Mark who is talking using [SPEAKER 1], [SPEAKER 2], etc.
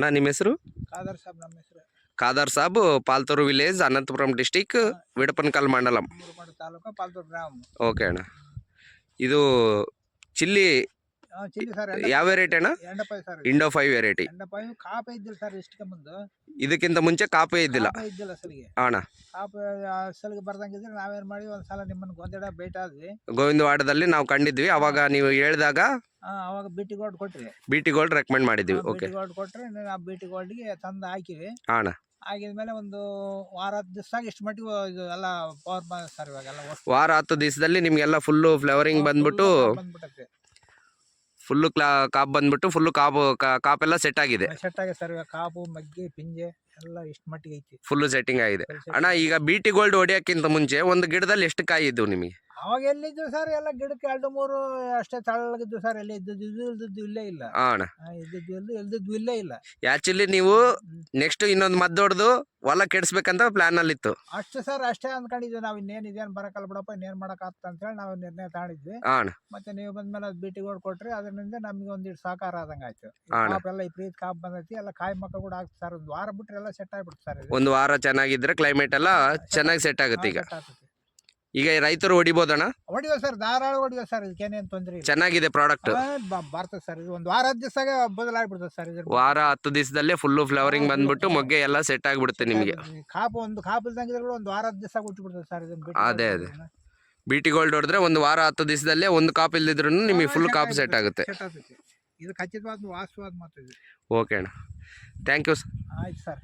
[SPEAKER 1] ಅಣ್ಣ ನಿಮ್ಮ ಹೆಸರು?
[SPEAKER 2] ಖಾದರ್ ಸಾಬ್ ನಮ್ಮ ಹೆಸರು.
[SPEAKER 1] ಸಾಬ್ ಪಾಲ್ತೂರು ವಿಲೇಜ್ ಅನಂತಪುರಂ ಡಿಸ್ಟಿಕ್ ವಿಡಪನಕಲ್ ಮಂಡಲಂ
[SPEAKER 2] ಮೂರುಪಾಡು ತಾಲೂಕು ಪಾಲ್ತೂರು ಗ್ರಾಮ.
[SPEAKER 1] ಓಕೆ ಅಣ್ಣ. ಇದು ಚಿಲ್ಲಿ
[SPEAKER 2] ಚಿಲ್ಲಿ ಸರ್
[SPEAKER 1] ಯಾವ ವೆರೈಟಿ ಅಣ್ಣ?
[SPEAKER 2] ಎಂಡಪಾಯಿ ಸರ್
[SPEAKER 1] ಇಂಡೋ ಫೈವ್ ವೆರೈಟಿ
[SPEAKER 2] ಎಂಡಪಾಯಿ ಕಾಪೇ ಇದ್ದಿಲ್ಲ ಸರ್ ಇಷ್ಟಕ್ಕೆ ಮುಂದೆ.
[SPEAKER 1] ಇದಕ್ಕಿಂತ ಮುಂಚೆ ಕಾಪೇ ಇದ್ದಿಲ್ಲ.
[SPEAKER 2] ಕಾಪ ಇದ್ದಿಲ್ಲ ಅಸಲಿಗೆ
[SPEAKER 1] ಅಣ್ಣ.
[SPEAKER 2] ಕಾಪ ಅಸಲಿಗೆ ಬರ್ದಂಗಿದ್ರೆ ನಾವೇನ್ ಮಾಡಿ ಒಂದ್ಸಲ ನಿಮ್ಮನ್ನ ಗೊಂದಡ ಭೇಟಿ ಆದ್ವಿ
[SPEAKER 1] ಗೋವಿಂದವಾಡದಲ್ಲಿ ನಾವು ಕಂಡಿದ್ವಿ. ಅವಾಗ ನೀವು ಹೇಳಿದಾಗ
[SPEAKER 2] ಆ, ಅವಾಗ ಬಿಟಿ ಗೋಲ್ಡ್ ಕೊಟ್ರಿ.
[SPEAKER 1] ಬಿಟಿ ಗೋಲ್ಡ್ ರೆಕಮೆಂಡ್ ಮಾಡಿದ್ವಿ. ಓಕೆ
[SPEAKER 2] ಬಿಟಿ ಗೋಲ್ಡ್ ಕೊಟ್ರೆ ಆ ಬಿಟಿ ಗೋಲ್ಡ್ಗೆ ತಂದು ಹಾಕಿವಿ.
[SPEAKER 1] ಅಣ್ಣ.
[SPEAKER 2] ಆಗಿದ್ಮೇಲೆ ಒಂದು ವಾರ ಹತ್ತು ದಿವಸ ಇಷ್ಟು ಮಟ್ಟಿಗೆ ಇದು ಎಲ್ಲ ಪವರ್ ಸರ್ ಇವಾಗ ಎಲ್ಲ
[SPEAKER 1] ವಾರ ಹತ್ತು ದಿವಸದಲ್ಲಿ ನಿಮ್ಗೆಲ್ಲ ಫುಲ್ಲು ಫ್ಲವರಿಂಗ್ ಬಂದ್ಬಿಟ್ಟು
[SPEAKER 2] ಬಂದ್ಬಿಟ್ಟೈತೆ
[SPEAKER 1] ಫುಲ್ಲು ಕ್ಲಾ ಕಾಪ್ ಬಂದ್ಬಿಟ್ಟು ಫುಲ್ಲು ಕಾಪು ಕಾಪ್ ಕಾಪೆಲ್ಲ ಸೆಟ್ ಆಗಿದೆ.
[SPEAKER 2] ಸೆಟ್ ಆಗಿದೆ ಸರ್. ಕಾಪು ಮಗ್ಗಿ ಪಿಂಜೆ ಎಲ್ಲ ಎಷ್ಟು ಮಟ್ಟಿಗೆ ಐತಿ.
[SPEAKER 1] ಫುಲ್ಲು ಸೆಟ್ಟಿಂಗ್ ಆಗಿದೆ. ಅಣ್ಣ ಈಗ ಬಿ ಟಿ ಗೋಲ್ಡ್ ಹೊಡಿಯೋಕ್ಕಿಂತ ಮುಂಚೆ ಒಂದು ಗಿಡದಲ್ಲಿ ಎಷ್ಟು ಕಾಯಿ ಇದ್ದವು ನಿಮಗೆ?
[SPEAKER 2] ಅವಾಗ ಎಲ್ಲಿದ್ದು ಸರ್ ಎಲ್ಲ ಗಿಡಕ್ಕೆ ಎರಡು ಮೂರು ಅಷ್ಟೇ ತಳ್ಳಗಿದ್ದು ಸರ್ ಎಲ್ಲಿ ಇದ್ದದ್ದು ಇದು ಇಲ್ದದ್ದು ಇಲ್ಲೇ ಇಲ್ಲ.
[SPEAKER 1] ಆ ಅಣ್ಣ.
[SPEAKER 2] ಆ, ಇದ್ದದ್ದು ಇಲ್ದದ್ದು ಇಲ್ಲೇ ಇಲ್ಲ.
[SPEAKER 1] ಆ್ಯಕ್ಚುಲಿ ನೀವು. ನೆಕ್ಸ್ಟ್ ಇನ್ನೊಂದು ಮದ್ದು ಹೊಡೆದು ಹೊಲ ಕೆಡಿಸ್ಬೇಕಂತ ಪ್ಲಾನ್ ಅಲ್ಲಿ ಇತ್ತು
[SPEAKER 2] ಅಷ್ಟು ಸರ್ ಅಷ್ಟೇ ಅಂದ್ಕೊಂಡಿದ್ವಿ ನಾವು ಇನ್ನೇನು ಇದೇನು ಬರಕಲ್ಲ ಬಿಡಪ್ಪ ಇನ್ನೇನು ಅಂತ ಅಂತೇಳಿ ನಾವು ನಿರ್ಣಯ ತಗೊಂಡಿದ್ವಿ
[SPEAKER 1] ಆ ಅಣ್ಣ.
[SPEAKER 2] ಮತ್ತೆ ನೀವು ಬಂದ್ಮೇಲೆ ಅದು ಭೇಟಿ ಕೊಡ್ ಕೊಟ್ರಿ ಅದರಿಂದ ನಮ್ಗೆ ಒಂದಿಷ್ಟು ಸಹಕಾರ ಆದಂಗೆ ಆಯ್ತು ಈ
[SPEAKER 1] ಅಣ್ಣ.
[SPEAKER 2] ಕಾಪ್ ಎಲ್ಲ ಈ ಪ್ರೀತಿ ಕಾಪ್ ಬಂದೈತಿ ಎಲ್ಲ ಕಾಯಿ ಮಕ್ಕಳು ಕೂಡ ಆಗ್ತದೆ ಸರ್. ಒಂದು ವಾರ ಬಿಟ್ರೆ ಎಲ್ಲ ಸೆಟ್ ಆಗ್ಬಿಡ್ತು ಸರ್ ಇದು.
[SPEAKER 1] ಒಂದು ವಾರ ಚೆನ್ನಾಗಿದ್ರೆ ಕ್ಲೈಮೇಟ್ ಎಲ್ಲ ಚೆನ್ನಾಗಿ ಸೆಟ್ ಆಗುತ್ತೆ ಈಗ.
[SPEAKER 2] set ಆಗ್ತೈತಿ.
[SPEAKER 1] ಈಗ ರೈತರು ಹೊಡಿಬೋದಣ್ಣ?
[SPEAKER 2] ಹೊಡಿವ ಸರ್ ಧಾರಾಳ ಹೊಡಿವ ಸರ್ ಇದಕ್ಕೇನೇನು ತೊಂದರೆ ಇಲ್ಲ.
[SPEAKER 1] ಚೆನ್ನಾಗಿದೆ ಪ್ರಾಡಕ್ಟ್
[SPEAKER 2] ಆ, ಬ- ಬರ್ತದೆ ಸರ್ ಇದು ಒಂದು ವಾರ ಹತ್ತು ದಿವಸ ಬದಲಾಗ್ಬಿಡ್ತದೆ ಸರ್ ಇದ್ರ
[SPEAKER 1] ವಾರ ಹತ್ತು ದಿವಸದಲ್ಲೇ ಫುಲ್ಲು ಫ್ಲವರಿಂಗ್ ಬಂದ್ಬಿಟ್ಟು ಮೊಗ್ಗೆ ಎಲ್ಲ ಸೆಟ್ ಆಗಿಬಿಡುತ್ತೆ ನಿಮಗೆ.
[SPEAKER 2] ಕಾಪು ಒಂದು ಕಾಪು ಇಲ್ದಂಗಿದ್ರೆ ಒಂದು ವಾರ ಹತ್ತು ದಿವಸ ಸರ್ ಇದನ್ನ ಬಿಟ್ಟು
[SPEAKER 1] ಅದೇ, ಅದೇ.
[SPEAKER 2] ಬಿಡೋದ್ರಿಂದ.
[SPEAKER 1] ಬಿ ಟಿ ಗೋಲ್ಡ್ ಹೊಡೆದ್ರೆ ಒಂದು ವಾರ ಹತ್ತು ದಿವಸದಲ್ಲೇ ಒಂದು ಕಾಪ್ ಇಲ್ದಿದ್ರು ನಿಮಗೆ ಫುಲ್ ಕಾಪ್ ಸೆಟ್
[SPEAKER 2] ಆಗುತ್ತೆ. ಇದು ಖಚಿತವಾದ ವಾಸ್ತವಾದ ಮಾತು ಇದು.
[SPEAKER 1] ಓಕೆ ಅಣ್ಣ. ಥ್ಯಾಂಕ್ ಯು
[SPEAKER 2] ಆಯ್ತು ಸರ್.